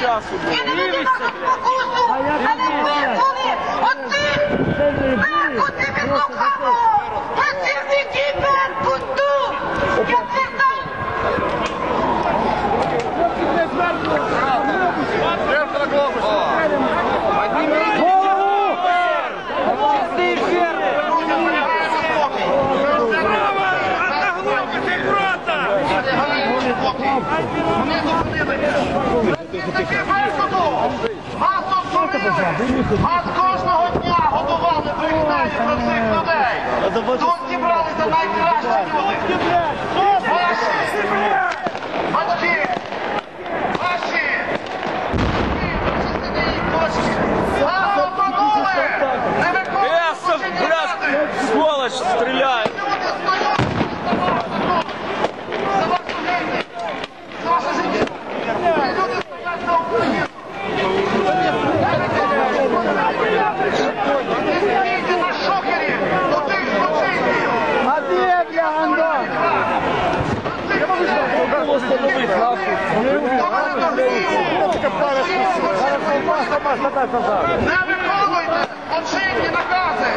часу було. Дивишся, блядь. Але ми були одним верху дивізухану. Працівники Беркуту. Я це знаю. Спокій! Спокій! Нас кожного дня годували брехнею про цих людей. Тут зібралися найкращих людей. Не виконуйте злочинні накази!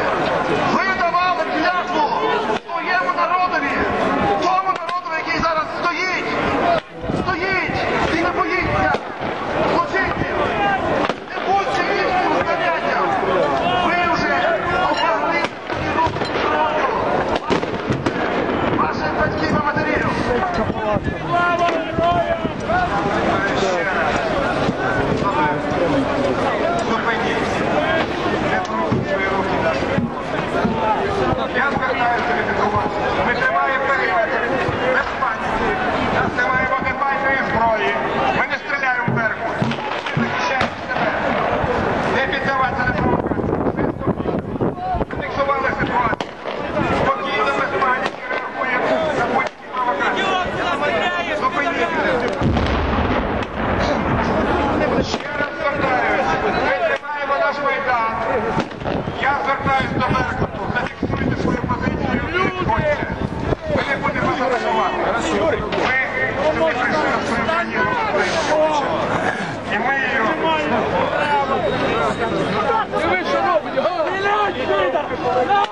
No!